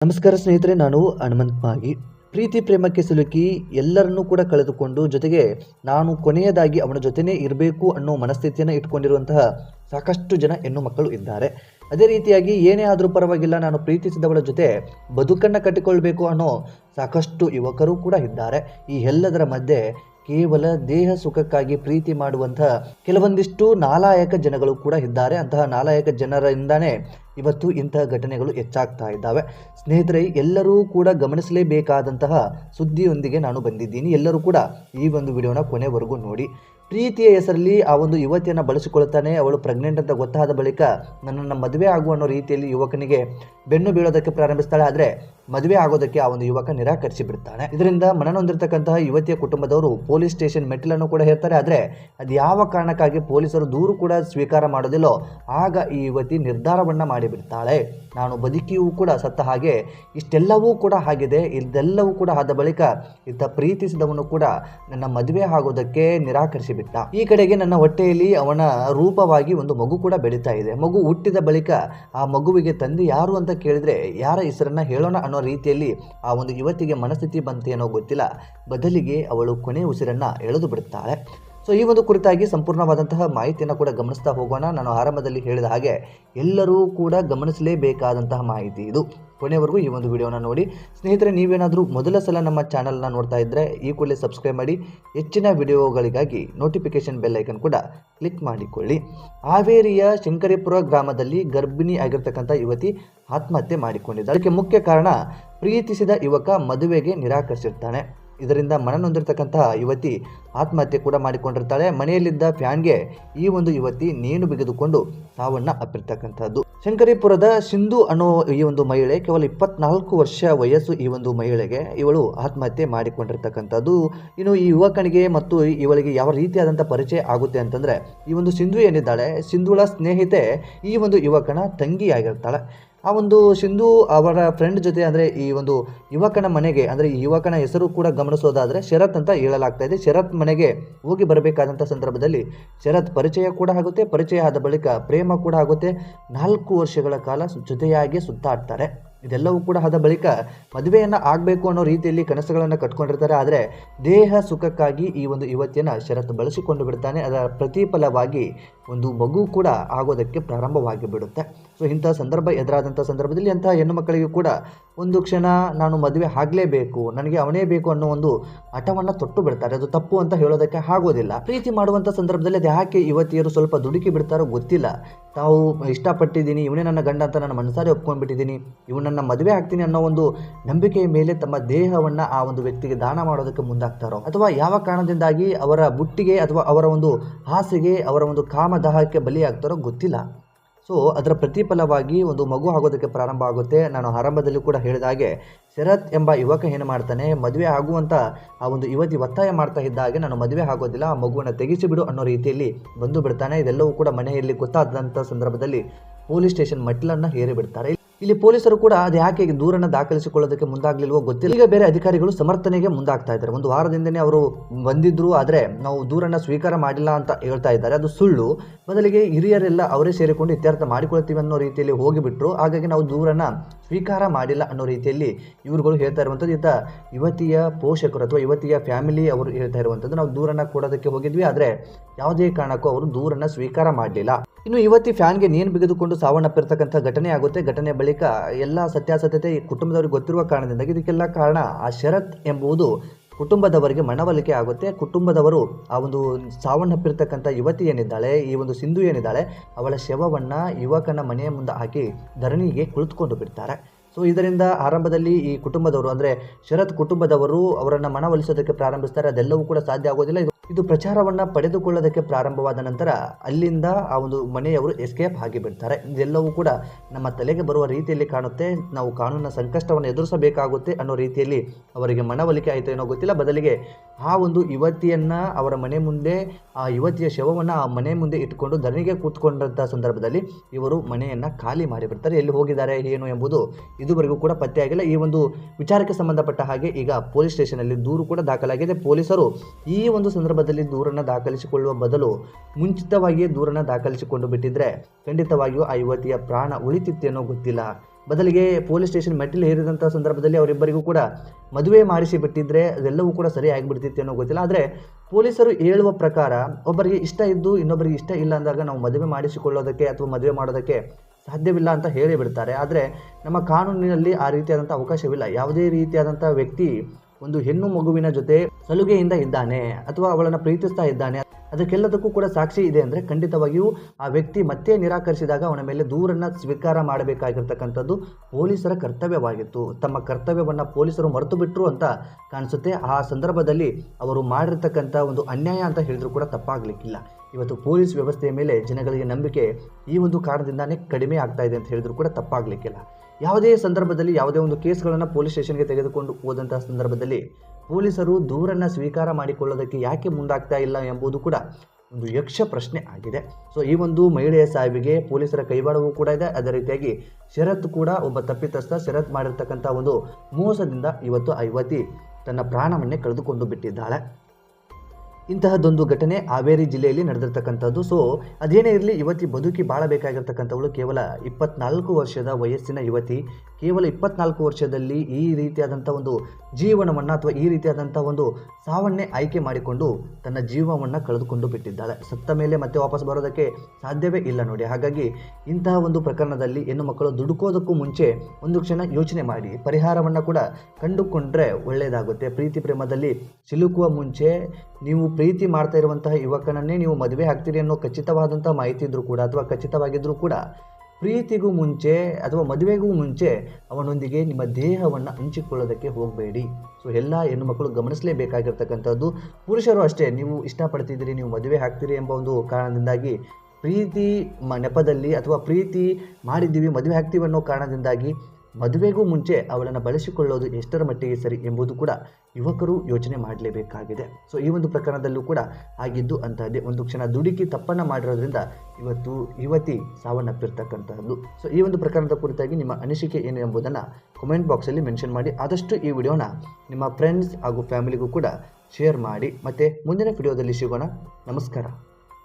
ನಮಸ್ಕಾರ ಸ್ನೇಹಿತರೆ, ನಾನು ಹನುಮಂತ್ ಮಾಗಿ. ಪ್ರೀತಿ ಪ್ರೇಮಕ್ಕೆ ಸಿಲುಕಿ ಎಲ್ಲರನ್ನೂ ಕೂಡ ಕಳೆದುಕೊಂಡು ಜೊತೆಗೆ ನಾನು ಕೊನೆಯದಾಗಿ ಅವನ ಜೊತೆನೇ ಇರಬೇಕು ಅನ್ನೋ ಮನಸ್ಥಿತಿಯನ್ನು ಇಟ್ಕೊಂಡಿರುವಂತಹ ಸಾಕಷ್ಟು ಜನ ಹೆಣ್ಣು ಮಕ್ಕಳು ಇದ್ದಾರೆ. ಅದೇ ರೀತಿಯಾಗಿ ಏನೇ ಆದರೂ ಪರವಾಗಿಲ್ಲ, ನಾನು ಪ್ರೀತಿಸಿದವಳ ಜೊತೆ ಬದುಕನ್ನು ಕಟ್ಟಿಕೊಳ್ಬೇಕು ಅನ್ನೋ ಸಾಕಷ್ಟು ಯುವಕರು ಕೂಡ ಇದ್ದಾರೆ. ಈ ಎಲ್ಲದರ ಮಧ್ಯೆ ಕೇವಲ ದೇಹ ಸುಖಕ್ಕಾಗಿ ಪ್ರೀತಿ ಮಾಡುವಂತಹ ಕೆಲವೊಂದಿಷ್ಟು ನಾಲಾಯಕ ಜನಗಳು ಕೂಡ ಇದ್ದಾರೆ. ಅಂತಹ ನಾಲಾಯಕ ಜನರಿಂದಾನೇ ಇವತ್ತು ಇಂತಹ ಘಟನೆಗಳು ಹೆಚ್ಚಾಗ್ತಾ ಇದ್ದಾವೆ. ಸ್ನೇಹಿತರೆ, ಎಲ್ಲರೂ ಕೂಡ ಗಮನಿಸಲೇಬೇಕಾದಂತಹ ಸುದ್ದಿಯೊಂದಿಗೆ ನಾನು ಬಂದಿದ್ದೀನಿ. ಎಲ್ಲರೂ ಕೂಡ ಈ ಒಂದು ವಿಡಿಯೋನ ಕೊನೆವರೆಗೂ ನೋಡಿ. ಪ್ರೀತಿಯ ಹೆಸರಲ್ಲಿ ಆ ಒಂದು ಯುವತಿಯನ್ನು ಬಳಸಿಕೊಳ್ಳುತ್ತಾನೆ ಅವಳು ಪ್ರೆಗ್ನೆಂಟ್ ಅಂತ ಗೊತ್ತಾದ ಬಳಿಕ ನನ್ನನ್ನು ಮದುವೆ ಆಗುವ ಅನ್ನೋ ರೀತಿಯಲ್ಲಿ ಯುವಕನಿಗೆ ಬೆನ್ನು ಬೀಳೋದಕ್ಕೆ ಪ್ರಾರಂಭಿಸ್ತಾಳೆ. ಆದರೆ ಮದುವೆ ಆಗೋದಕ್ಕೆ ಆ ಒಂದು ಯುವಕ ನಿರಾಕರಿಸಿ ಬಿಡ್ತಾನೆ ಇದರಿಂದ ಮನನೊಂದಿರತಕ್ಕಂತಹ ಯುವತಿಯ ಕುಟುಂಬದವರು ಪೊಲೀಸ್ ಸ್ಟೇಷನ್ ಮೆಟ್ಟಿಲನ್ನು ಕೂಡ ಹೇಳ್ತಾರೆ ಆದರೆ ಅದು ಯಾವ ಕಾರಣಕ್ಕಾಗಿ ಪೊಲೀಸರು ದೂರು ಕೂಡ ಸ್ವೀಕಾರ ಮಾಡೋದಿಲ್ಲೋ ಆಗ ಈ ಯುವತಿ ನಿರ್ಧಾರವನ್ನ ಮಾಡಿಬಿಡ್ತಾಳೆ. ನಾನು ಬದುಕಿಯೂ ಕೂಡ ಸತ್ತ ಹಾಗೆ, ಇಷ್ಟೆಲ್ಲವೂ ಕೂಡ ಆಗಿದೆ. ಇದೆಲ್ಲವೂ ಕೂಡ ಆದ ಬಳಿಕ ಇಂಥ ಪ್ರೀತಿಸಿದವನು ಕೂಡ ನನ್ನ ಮದುವೆ ಆಗೋದಕ್ಕೆ ನಿರಾಕರಿಸಿ ಬಿಟ್ಟ ಈ ಕಡೆಗೆ ನನ್ನ ಹೊಟ್ಟೆಯಲ್ಲಿ ಅವನ ರೂಪವಾಗಿ ಒಂದು ಮಗು ಕೂಡ ಬೆಳೀತಾ ಇದೆ. ಮಗು ಹುಟ್ಟಿದ ಬಳಿಕ ಆ ಮಗುವಿಗೆ ತಂದೆ ಯಾರು ಅಂತ ಕೇಳಿದ್ರೆ ಯಾರ ಹೆಸರನ್ನ ಹೇಳೋಣ ಅನ್ನೋ ರೀತಿಯಲ್ಲಿ ಆ ಒಂದು ಯುವತಿಗೆ ಮನಸ್ಥಿತಿ ಬಂತೇನೋ ಗೊತ್ತಿಲ್ಲ. ಬದಲಿಗೆ ಅವಳು ಕೊನೆ ಉಸಿರನ್ನ ಎಳೆದು ಬಿಡುತ್ತಾಳೆ. ಸೊ ಈ ಒಂದು ಕುರಿತಾಗಿ ಸಂಪೂರ್ಣವಾದಂತಹ ಮಾಹಿತಿಯನ್ನು ಕೂಡ ಗಮನಿಸ್ತಾ ಹೋಗೋಣ. ನಾನು ಆರಂಭದಲ್ಲಿ ಹೇಳಿದ ಹಾಗೆ ಎಲ್ಲರೂ ಕೂಡ ಗಮನಿಸಲೇಬೇಕಾದಂತಹ ಮಾಹಿತಿ ಇದು. ಕೊನೆವರೆಗೂ ಈ ಒಂದು ವಿಡಿಯೋನ ನೋಡಿ. ಸ್ನೇಹಿತರೆ, ನೀವೇನಾದರೂ ಮೊದಲ ಸಲ ನಮ್ಮ ಚಾನಲ್ನ ನೋಡ್ತಾ ಇದ್ದರೆ ಈ ಕೂಡಲೇ ಸಬ್ಸ್ಕ್ರೈಬ್ ಮಾಡಿ. ಹೆಚ್ಚಿನ ವಿಡಿಯೋಗಳಿಗಾಗಿ ನೋಟಿಫಿಕೇಶನ್ ಬೆಲ್ ಐಕನ್ ಕೂಡ ಕ್ಲಿಕ್ ಮಾಡಿಕೊಳ್ಳಿ. ಹಾವೇರಿಯ ಶಂಕರಿಪುರ ಗ್ರಾಮದಲ್ಲಿ ಗರ್ಭಿಣಿ ಆಗಿರ್ತಕ್ಕಂಥ ಯುವತಿ ಆತ್ಮಹತ್ಯೆ ಮಾಡಿಕೊಂಡಿದ್ದ. ಅದಕ್ಕೆ ಮುಖ್ಯ ಕಾರಣ ಪ್ರೀತಿಸಿದ ಯುವಕ ಮದುವೆಗೆ ನಿರಾಕರಿಸಿರ್ತಾನೆ. ಇದರಿಂದ ಮನನೊಂದಿರ್ತಕ್ಕಂತಹ ಯುವತಿ ಆತ್ಮಹತ್ಯೆ ಕೂಡ ಮಾಡಿಕೊಂಡಿರ್ತಾಳೆ. ಮನೆಯಲ್ಲಿದ್ದ ಫ್ಯಾನ್ಗೆ ಈ ಒಂದು ಯುವತಿ ನೇಣು ಬಿಗಿದುಕೊಂಡು ಸಾವನ್ನ ಅಪ್ಪಿರ್ತಕ್ಕಂಥದ್ದು. ಶಂಕರಿಪುರದ ಸಿಂಧು ಅನ್ನೋ ಈ ಒಂದು ಮಹಿಳೆ ಕೇವಲ ಇಪ್ಪತ್ನಾಲ್ಕು ವರ್ಷ ವಯಸ್ಸು ಈ ಒಂದು ಮಹಿಳೆಗೆ ಇವಳು ಆತ್ಮಹತ್ಯೆ ಮಾಡಿಕೊಂಡಿರ್ತಕ್ಕಂಥದ್ದು. ಇನ್ನು ಈ ಯುವಕನಿಗೆ ಮತ್ತು ಇವಳಿಗೆ ಯಾವ ರೀತಿಯಾದಂಥ ಪರಿಚಯ ಆಗುತ್ತೆ ಅಂತಂದ್ರೆ ಈ ಒಂದು ಸಿಂಧು ಏನಿದ್ದಾಳೆ, ಸಿಂಧುಳ ಸ್ನೇಹಿತೆ ಈ ಒಂದು ಯುವಕನ ತಂಗಿಯಾಗಿರ್ತಾಳೆ. ಆ ಒಂದು ಸಿಂಧು ಅವರ ಫ್ರೆಂಡ್ ಜೊತೆ ಅಂದರೆ ಈ ಒಂದು ಯುವಕನ ಮನೆಗೆ, ಅಂದರೆ ಈ ಯುವಕನ ಹೆಸರು ಕೂಡ ಗಮನಿಸೋದಾದರೆ ಶರತ್ ಅಂತ ಹೇಳಲಾಗ್ತಾ ಇದೆ. ಶರತ್ ಮನೆಗೆ ಹೋಗಿ ಬರಬೇಕಾದಂಥ ಸಂದರ್ಭದಲ್ಲಿ ಶರತ್ ಪರಿಚಯ ಕೂಡ ಆಗುತ್ತೆ. ಪರಿಚಯ ಆದ ಬಳಿಕ ಪ್ರೇಮ ಕೂಡ ಆಗುತ್ತೆ. ನಾಲ್ಕು ವರ್ಷಗಳ ಕಾಲ ಜೊತೆಯಾಗಿ ಸುತ್ತಾಡ್ತಾರೆ. ಇದೆಲ್ಲವೂ ಕೂಡ ಆದ ಬಳಿಕ ಮದುವೆಯನ್ನು ಆಗಬೇಕು ಅನ್ನೋ ರೀತಿಯಲ್ಲಿ ಕನಸುಗಳನ್ನು ಕಟ್ಕೊಂಡಿರ್ತಾರೆ. ಆದರೆ ದೇಹ ಸುಖಕ್ಕಾಗಿ ಈ ಒಂದು ಯುವತಿಯನ್ನು ಶರತ್ ಬಳಸಿಕೊಂಡು ಬಿಡ್ತಾನೆ. ಅದರ ಪ್ರತಿಫಲವಾಗಿ ಒಂದು ಮಗು ಕೂಡ ಆಗೋದಕ್ಕೆ ಪ್ರಾರಂಭವಾಗಿ ಬಿಡುತ್ತೆ. ಸೊ ಇಂಥ ಸಂದರ್ಭ ಎದುರಾದಂಥ ಸಂದರ್ಭದಲ್ಲಿ ಅಂತಹ ಹೆಣ್ಣು ಮಕ್ಕಳಿಗೂ ಕೂಡ ಒಂದು ಕ್ಷಣ ನಾನು ಮದುವೆ ಆಗಲೇಬೇಕು, ನನಗೆ ಅವನೇ ಬೇಕು ಅನ್ನೋ ಒಂದು ಹಠವನ್ನು ತೊಟ್ಟು ಬಿಡ್ತಾರೆ. ಅದು ತಪ್ಪು ಅಂತ ಹೇಳೋದಕ್ಕೆ ಆಗೋದಿಲ್ಲ. ಪ್ರೀತಿ ಮಾಡುವಂಥ ಸಂದರ್ಭದಲ್ಲಿ ಅದು ಯಾಕೆ ಯುವತಿಯರು ಸ್ವಲ್ಪ ದುಡುಕಿ ಬಿಡ್ತಾರೋ ಗೊತ್ತಿಲ್ಲ. ತಾವು ಇಷ್ಟಪಟ್ಟಿದ್ದೀನಿ, ಇವನೇ ನನ್ನ ಗಂಡ ಅಂತ ನಾನು ಮನಸಾರೆ ಒಪ್ಕೊಂಡ್ಬಿಟ್ಟಿದ್ದೀನಿ ಇವನನ್ನು ಮದುವೆ ಆಗ್ತೀನಿ ಅನ್ನೋ ಒಂದು ನಂಬಿಕೆಯ ಮೇಲೆ ತಮ್ಮ ದೇಹವನ್ನು ಆ ಒಂದು ವ್ಯಕ್ತಿಗೆ ದಾನ ಮಾಡೋದಕ್ಕೆ ಮುಂದಾಗ್ತಾರೋ ಅಥವಾ ಯಾವ ಕಾರಣದಿಂದಾಗಿ ಅವರ ಬುಟ್ಟಿಗೆ ಅಥವಾ ಅವರ ಒಂದು ಆಸೆಗೆ ಅವರ ಒಂದು ಕಾಮದಾಹಕ್ಕೆ ಬಲಿಯಾಗ್ತಾರೋ ಗೊತ್ತಿಲ್ಲ. ಸೊ ಅದರ ಪ್ರತಿಫಲವಾಗಿ ಒಂದು ಮಗು ಆಗೋದಕ್ಕೆ ಪ್ರಾರಂಭ ಆಗುತ್ತೆ. ನಾನು ಆರಂಭದಲ್ಲಿ ಕೂಡ ಹೇಳಿದ ಹಾಗೆ ಶರತ್ ಎಂಬ ಯುವಕ ಏನು ಮಾಡ್ತಾನೆ, ಮದುವೆ ಆಗುವಂಥ ಆ ಒಂದು ಯುವತಿ ಒತ್ತಾಯ ಮಾಡ್ತಾ ಇದ್ದ ಹಾಗೆ ನಾನು ಮದುವೆ ಆಗೋದಿಲ್ಲ, ಆ ಮಗುವನ್ನು ತೆಗೆಸಿಬಿಡು ಅನ್ನೋ ರೀತಿಯಲ್ಲಿ ಬಂದು ಬಿಡ್ತಾನೆ. ಇದೆಲ್ಲವೂ ಕೂಡ ಮನೆಯಲ್ಲಿ ಗೊತ್ತಾದಂಥ ಸಂದರ್ಭದಲ್ಲಿ ಪೊಲೀಸ್ ಸ್ಟೇಷನ್ ಮೆಟ್ಲನ್ನು ಹೇರಿ ಬಿಡ್ತಾರೆ ಇಲ್ಲಿ ಪೊಲೀಸರು ಕೂಡ ಅದು ಯಾಕೆ ದೂರನ್ನ ದಾಖಲಿಸಿಕೊಳ್ಳೋದಕ್ಕೆ ಮುಂದಾಗಲಿಲ್ವೋ ಗೊತ್ತಿಲ್ಲ. ಈಗ ಬೇರೆ ಅಧಿಕಾರಿಗಳು ಸಮರ್ಥನೆಗೆ ಮುಂದಾಗ್ತಾ ಇದ್ದಾರೆ. ಒಂದು ವಾರದಿಂದನೇ ಅವರು ಬಂದಿದ್ರು, ಆದರೆ ನಾವು ದೂರನ್ನ ಸ್ವೀಕಾರ ಮಾಡಿಲ್ಲ ಅಂತ ಹೇಳ್ತಾ ಇದ್ದಾರೆ. ಅದು ಸುಳ್ಳು. ಬದಲಿಗೆ ಹಿರಿಯರೆಲ್ಲ ಅವರೇ ಸೇರಿಕೊಂಡು ಇತ್ಯರ್ಥ ಮಾಡಿಕೊಳ್ತೀವಿ ಅನ್ನೋ ರೀತಿಯಲ್ಲಿ ಹೋಗಿಬಿಟ್ರು. ಹಾಗಾಗಿ ನಾವು ದೂರನ್ನ ಸ್ವೀಕಾರ ಮಾಡಿಲ್ಲ ಅನ್ನೋ ರೀತಿಯಲ್ಲಿ ಇವರುಗಳು ಹೇಳ್ತಾ ಇರುವಂಥದ್ದು. ಇಂಥ ಯುವತಿಯ ಪೋಷಕರು ಅಥವಾ ಯುವತಿಯ ಫ್ಯಾಮಿಲಿ ಅವರು ಹೇಳ್ತಾ ಇರುವಂಥದ್ದು. ನಾವು ದೂರನ್ನ ಕೊಡೋದಕ್ಕೆ ಹೋಗಿದ್ವಿ, ಆದರೆ ಯಾವುದೇ ಕಾರಣಕ್ಕೂ ಅವರು ದೂರನ್ನ ಸ್ವೀಕಾರ ಮಾಡಲಿಲ್ಲ. ಇನ್ನು ಯುವತಿ ಫ್ಯಾನ್ಗೆ ನೇಣು ಬಿಗಿದುಕೊಂಡು ಸಾವನ್ನಪ್ಪಿರ್ತಕ್ಕಂಥ ಘಟನೆ ಆಗುತ್ತೆ. ಘಟನೆ ಬಳಿಕ ಎಲ್ಲ ಸತ್ಯಾಸತ್ಯತೆ ಕುಟುಂಬದವರಿಗೆ ಗೊತ್ತಿರುವ ಕಾರಣದಿಂದಾಗಿ ಇದಕ್ಕೆಲ್ಲ ಕಾರಣ ಆ ಶರತ್ ಎಂಬುದು ಕುಟುಂಬದವರಿಗೆ ಮನವಲಿಕೆ ಆಗುತ್ತೆ. ಕುಟುಂಬದವರು ಆ ಒಂದು ಸಾವನ್ನಪ್ಪಿರ್ತಕ್ಕಂಥ ಯುವತಿ ಏನಿದ್ದಾಳೆ, ಈ ಒಂದು ಸಿಂಧು ಏನಿದ್ದಾಳೆ, ಅವಳ ಶವವನ್ನ ಯುವಕನ ಮನೆಯ ಮುಂದೆ ಹಾಕಿ ಧರಣಿಗೆ ಕುಳಿತುಕೊಂಡು ಬಿಡ್ತಾರೆ. ಸೊ ಇದರಿಂದ ಆರಂಭದಲ್ಲಿ ಈ ಕುಟುಂಬದವರು ಅಂದರೆ ಶರತ್ ಕುಟುಂಬದವರು ಅವರನ್ನು ಮನವೊಲಿಸೋದಕ್ಕೆ ಪ್ರಾರಂಭಿಸ್ತಾರೆ. ಅದೆಲ್ಲವೂ ಕೂಡ ಸಾಧ್ಯ ಆಗೋದಿಲ್ಲ. ಇದು ಪ್ರಚಾರವನ್ನು ಪಡೆದುಕೊಳ್ಳೋದಕ್ಕೆ ಪ್ರಾರಂಭವಾದ ನಂತರ ಅಲ್ಲಿಂದ ಆ ಒಂದು ಮನೆಯವರು ಎಸ್ಕೇಪ್ ಆಗಿಬಿಡ್ತಾರೆ ಇದೆಲ್ಲವೂ ಕೂಡ ನಮ್ಮ ತಲೆಗೆ ಬರುವ ರೀತಿಯಲ್ಲಿ ಕಾಣುತ್ತೆ. ನಾವು ಕಾನೂನಿನ ಸಂಕಷ್ಟವನ್ನು ಎದುರಿಸಬೇಕಾಗುತ್ತೆ ಅನ್ನೋ ರೀತಿಯಲ್ಲಿ ಅವರಿಗೆ ಮನವೊಲಿಕೆ ಆಯಿತು ಏನೋ ಗೊತ್ತಿಲ್ಲ. ಬದಲಿಗೆ ಆ ಒಂದು ಯುವತಿಯನ್ನ ಅವರ ಮನೆ ಮುಂದೆ, ಆ ಯುವತಿಯ ಶವವನ್ನು ಆ ಮನೆ ಮುಂದೆ ಇಟ್ಕೊಂಡು ಧರಣಿಗೆ ಕೂತ್ಕೊಂಡಂಥ ಸಂದರ್ಭದಲ್ಲಿ ಇವರು ಮನೆಯನ್ನು ಖಾಲಿ ಮಾಡಿಬಿಡ್ತಾರೆ. ಎಲ್ಲಿ ಹೋಗಿದ್ದಾರೆ, ಏನು ಎಂಬುದು ಇದುವರೆಗೂ ಕೂಡ ಪತ್ತೆಯಾಗಿಲ್ಲ ಈ ಒಂದು ವಿಚಾರಕ್ಕೆ ಸಂಬಂಧಪಟ್ಟ ಹಾಗೆ ಈಗ ಪೊಲೀಸ್ ಸ್ಟೇಷನಲ್ಲಿ ದೂರು ಕೂಡ ದಾಖಲಾಗಿದೆ. ಪೊಲೀಸರು ಈ ಒಂದು ಸಂದರ್ಭದಲ್ಲಿ ದೂರನ್ನು ದಾಖಲಿಸಿಕೊಳ್ಳುವ ಬದಲು ಮುಂಚಿತವಾಗಿಯೇ ದೂರನ್ನು ದಾಖಲಿಸಿಕೊಂಡು ಬಿಟ್ಟಿದ್ರೆ ಖಂಡಿತವಾಗಿಯೂ ಆ ಯುವತಿಯ ಪ್ರಾಣ ಉಳಿತಿತ್ತೇನೋ ಗೊತ್ತಿಲ್ಲ. ಬದಲಿಗೆ ಪೊಲೀಸ್ ಸ್ಟೇಷನ್ ಮೆಟ್ಟಿಲು ಹೇರಿದಂಥ ಸಂದರ್ಭದಲ್ಲಿ ಅವರಿಬ್ಬರಿಗೂ ಕೂಡ ಮದುವೆ ಮಾಡಿಸಿ ಬಿಟ್ಟಿದ್ರೆ ಅದೆಲ್ಲವೂ ಕೂಡ ಸರಿ ಆಗಿಬಿಡ್ತಿತ್ತು ಗೊತ್ತಿಲ್ಲ. ಆದರೆ ಪೊಲೀಸರು ಹೇಳುವ ಪ್ರಕಾರ ಒಬ್ಬರಿಗೆ ಇಷ್ಟ ಇದ್ದು ಇನ್ನೊಬ್ಬರಿಗೆ ಇಷ್ಟ ಇಲ್ಲ ಅಂದಾಗ ನಾವು ಮದುವೆ ಮಾಡಿಸಿಕೊಳ್ಳೋದಕ್ಕೆ ಅಥವಾ ಮದುವೆ ಮಾಡೋದಕ್ಕೆ ಸಾಧ್ಯವಿಲ್ಲ ಅಂತ ಹೇಳಿ ಬಿಡ್ತಾರೆ. ಆದರೆ ನಮ್ಮ ಕಾನೂನಿನಲ್ಲಿ ಆ ರೀತಿಯಾದಂಥ ಅವಕಾಶವಿಲ್ಲ. ಯಾವುದೇ ರೀತಿಯಾದಂಥ ವ್ಯಕ್ತಿ ಒಂದು ಹೆಣ್ಣು ಮಗುವಿನ ಜೊತೆ ಸಲುಗೆಯಿಂದ ಇದ್ದಾನೆ ಅಥವಾ ಅವಳನ್ನು ಪ್ರೀತಿಸ್ತಾ ಇದ್ದಾನೆ, ಅದಕ್ಕೆಲ್ಲದಕ್ಕೂ ಕೂಡ ಸಾಕ್ಷಿ ಇದೆ ಅಂದರೆ ಖಂಡಿತವಾಗಿಯೂ ಆ ವ್ಯಕ್ತಿ ಮತ್ತೆ ನಿರಾಕರಿಸಿದಾಗ ಅವನ ಮೇಲೆ ದೂರನ್ನು ಸ್ವೀಕಾರ ಮಾಡಬೇಕಾಗಿರ್ತಕ್ಕಂಥದ್ದು ಪೊಲೀಸರ ಕರ್ತವ್ಯವಾಗಿತ್ತು. ತಮ್ಮ ಕರ್ತವ್ಯವನ್ನು ಪೊಲೀಸರು ಮರೆತು ಬಿಟ್ಟರು ಅಂತ ಕಾಣಿಸುತ್ತೆ. ಆ ಸಂದರ್ಭದಲ್ಲಿ ಅವರು ಮಾಡಿರ್ತಕ್ಕಂಥ ಒಂದು ಅನ್ಯಾಯ ಅಂತ ಹೇಳಿದ್ರು ಕೂಡ ತಪ್ಪಾಗಲಿಕ್ಕಿಲ್ಲ. ಇವತ್ತು ಪೊಲೀಸ್ ವ್ಯವಸ್ಥೆಯ ಮೇಲೆ ಜನಗಳಿಗೆ ನಂಬಿಕೆ ಈ ಒಂದು ಕಾರಣದಿಂದಾನೇ ಕಡಿಮೆ ಆಗ್ತಾ ಇದೆ ಅಂತ ಹೇಳಿದ್ರು ಕೂಡ ತಪ್ಪಾಗಲಿಕ್ಕಿಲ್ಲ. ಯಾವುದೇ ಸಂದರ್ಭದಲ್ಲಿ ಯಾವುದೇ ಒಂದು ಕೇಸ್ಗಳನ್ನು ಪೊಲೀಸ್ ಸ್ಟೇಷನ್ಗೆ ತೆಗೆದುಕೊಂಡು ಹೋದಂತಹ ಸಂದರ್ಭದಲ್ಲಿ ಪೊಲೀಸರು ದೂರನ್ನು ಸ್ವೀಕಾರ ಮಾಡಿಕೊಳ್ಳೋದಕ್ಕೆ ಯಾಕೆ ಮುಂದಾಗ್ತಾ ಇಲ್ಲ ಎಂಬುದು ಕೂಡ ಒಂದು ಯಕ್ಷ ಪ್ರಶ್ನೆ ಆಗಿದೆ. ಸೊ ಈ ಒಂದು ಮಹಿಳೆಯ ಸಾವಿಗೆ ಪೊಲೀಸರ ಕೈವಾಡವೂ ಕೂಡ ಇದೆ. ಅದೇ ರೀತಿಯಾಗಿ ಶರತ್ ಕೂಡ ಒಬ್ಬ ತಪ್ಪಿತಸ್ಥ, ಶರತ್ ಮಾಡಿರ್ತಕ್ಕಂಥ ಒಂದು ಮೋಸದಿಂದ ಇವತ್ತು ಆ ಯುವತಿ ತನ್ನ ಪ್ರಾಣವನ್ನೇ ಕಳೆದುಕೊಂಡು ಬಿಟ್ಟಿದ್ದಾಳೆ. ಇಂತಹದ್ದೊಂದು ಘಟನೆ ಹಾವೇರಿ ಜಿಲ್ಲೆಯಲ್ಲಿ ನಡೆದಿರ್ತಕ್ಕಂಥದ್ದು. ಸೊ ಅದೇನೇ ಇರಲಿ, ಯುವತಿ ಬದುಕಿ ಬಾಳಬೇಕಾಗಿರ್ತಕ್ಕಂಥವಳು ಕೇವಲ ಇಪ್ಪತ್ನಾಲ್ಕು ವರ್ಷದ ವಯಸ್ಸಿನ ಯುವತಿ. ಕೇವಲ ಇಪ್ಪತ್ನಾಲ್ಕು ವರ್ಷದಲ್ಲಿ ಈ ರೀತಿಯಾದಂಥ ಒಂದು ಜೀವನವನ್ನು ಅಥವಾ ಈ ರೀತಿಯಾದಂಥ ಒಂದು ಸಾವನ್ನೇ ಆಯ್ಕೆ ಮಾಡಿಕೊಂಡು ತನ್ನ ಜೀವವನ್ನು ಕಳೆದುಕೊಂಡು ಬಿಟ್ಟಿದ್ದಾಳೆ. ಸತ್ತ ಮೇಲೆ ಮತ್ತೆ ವಾಪಸ್ ಬರೋದಕ್ಕೆ ಸಾಧ್ಯವೇ ಇಲ್ಲ ನೋಡಿ. ಹಾಗಾಗಿ ಇಂತಹ ಒಂದು ಪ್ರಕರಣದಲ್ಲಿ ಹೆಣ್ಣು ಮಕ್ಕಳು ದುಡುಕೋದಕ್ಕೂ ಮುಂಚೆ ಒಂದು ಕ್ಷಣ ಯೋಚನೆ ಮಾಡಿ. ಪರಿಹಾರವನ್ನು ಕೂಡ ಕಂಡುಕೊಂಡ್ರೆ ಒಳ್ಳೆಯದಾಗುತ್ತೆ ಪ್ರೀತಿ ಪ್ರೇಮದಲ್ಲಿ ಸಿಲುಕುವ ಮುಂಚೆ ನೀವು ಪ್ರೀತಿ ಮಾಡ್ತಾ ಇರುವಂತಹ ಯುವಕನನ್ನೇ ನೀವು ಮದುವೆ ಆಗ್ತೀರಿ ಅನ್ನೋ ಖಚಿತವಾದಂತಹ ಮಾಹಿತಿ ಇದ್ರೂ ಕೂಡ ಅಥವಾ ಖಚಿತವಾಗಿದ್ದರೂ ಕೂಡ ಪ್ರೀತಿಗೂ ಮುಂಚೆ ಅಥವಾ ಮದುವೆಗೂ ಮುಂಚೆ ಅವನೊಂದಿಗೆ ನಿಮ್ಮ ದೇಹವನ್ನು ಹಂಚಿಕೊಳ್ಳೋದಕ್ಕೆ ಹೋಗಬೇಡಿ. ಸೊ ಎಲ್ಲ ಹೆಣ್ಣು ಮಕ್ಕಳು ಗಮನಿಸಲೇಬೇಕಾಗಿರ್ತಕ್ಕಂಥದ್ದು. ಪುರುಷರು ಅಷ್ಟೇ, ನೀವು ಇಷ್ಟಪಡ್ತಿದ್ದೀರಿ, ನೀವು ಮದುವೆ ಆಗ್ತೀರಿ ಎಂಬ ಒಂದು ಕಾರಣದಿಂದಾಗಿ ಪ್ರೀತಿ ನೆಪದಲ್ಲಿ ಅಥವಾ ಪ್ರೀತಿ ಮಾಡಿದ್ದೀವಿ, ಮದುವೆ ಹಾಕ್ತೀವಿ ಅನ್ನೋ ಕಾರಣದಿಂದಾಗಿ ಮದುವೆಗೂ ಮುಂಚೆ ಅವಳನ್ನು ಬಳಸಿಕೊಳ್ಳೋದು ಎಷ್ಟರ ಮಟ್ಟಿಗೆ ಸರಿ ಎಂಬುದು ಕೂಡ ಯುವಕರು ಯೋಚನೆ ಮಾಡಲೇಬೇಕಾಗಿದೆ. ಸೊ ಈ ಒಂದು ಪ್ರಕರಣದಲ್ಲೂ ಕೂಡ ಆಗಿದ್ದು ಅಂತಹದ್ದೇ ಒಂದು ಕ್ಷಣ ದುಡುಕಿ ತಪ್ಪನ್ನು ಮಾಡಿರೋದ್ರಿಂದ ಇವತ್ತು ಯುವತಿ ಸಾವನ್ನಪ್ಪಿರ್ತಕ್ಕಂತಹದ್ದು. ಸೊ ಈ ಒಂದು ಪ್ರಕರಣದ ಕುರಿತಾಗಿ ನಿಮ್ಮ ಅನಿಸಿಕೆ ಏನು ಎಂಬುದನ್ನು ಕಮೆಂಟ್ ಬಾಕ್ಸಲ್ಲಿ ಮೆನ್ಷನ್ ಮಾಡಿ, ಆದಷ್ಟು ಈ ವಿಡಿಯೋನ ನಿಮ್ಮ ಫ್ರೆಂಡ್ಸ್ ಹಾಗೂ ಫ್ಯಾಮಿಲಿಗೂ ಕೂಡ ಶೇರ್ ಮಾಡಿ. ಮತ್ತು ಮುಂದಿನ ವಿಡಿಯೋದಲ್ಲಿ ಸಿಗೋಣ. ನಮಸ್ಕಾರ.